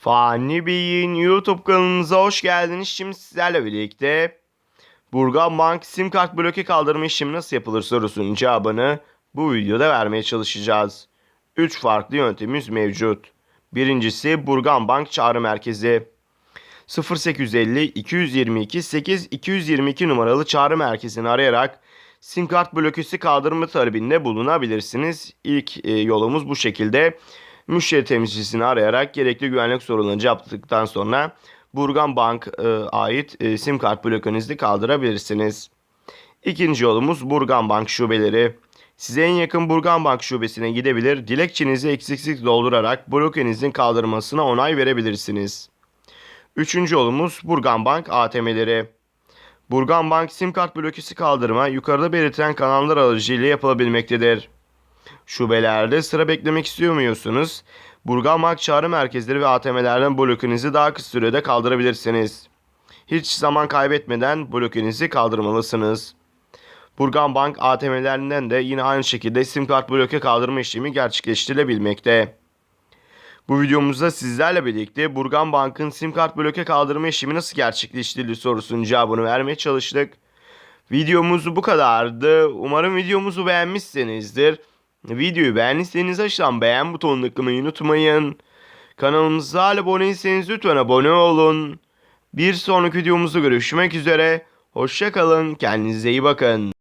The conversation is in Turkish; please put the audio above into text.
Fani Bey'in YouTube kanalımıza hoş geldiniz. Şimdi sizlerle birlikte Burgan Bank sim kart bloke kaldırma işlemi nasıl yapılır sorusunun cevabını bu videoda vermeye çalışacağız. 3 farklı yöntemimiz mevcut. Birincisi Burgan Bank çağrı merkezi. 0850 222 8 222 numaralı çağrı merkezini arayarak sim kart blokesi kaldırma talebinde bulunabilirsiniz. İlk e, yolumuz bu şekilde. Müşteri temsilcisini arayarak gerekli güvenlik sorunlarını cevapladıktan sonra Burgan Bank e, ait e, sim kart blokenizi kaldırabilirsiniz. İkinci yolumuz Burgan Bank şubeleri. Size en yakın Burgan Bank şubesine gidebilir, dilekçenizi eksiksiz doldurarak blokenizin kaldırmasına onay verebilirsiniz. Üçüncü yolumuz Burgan Bank ATM'leri. Burgan Bank sim kart blokesi kaldırma yukarıda belirtilen kanallar aracılığıyla yapılabilmektedir. Şubelerde sıra beklemek istiyor muyorsunuz? Burgan Bank çağrı merkezleri ve ATM'lerden blokenizi daha kısa sürede kaldırabilirsiniz. Hiç zaman kaybetmeden blokenizi kaldırmalısınız. Burgan Bank ATM'lerinden de yine aynı şekilde sim kart bloke kaldırma işlemi gerçekleştirilebilmekte. Bu videomuzda sizlerle birlikte Burgan Bank'ın sim kart bloke kaldırma işlemi nasıl gerçekleştirilir sorusunun cevabını vermeye çalıştık. Videomuz bu kadardı. Umarım videomuzu beğenmişsinizdir. Videoyu beğendiyseniz aşağıdan beğen butonuna tıklamayı unutmayın. Kanalımıza hala abone değilseniz lütfen abone olun. Bir sonraki videomuzda görüşmek üzere. Hoşçakalın. Kendinize iyi bakın.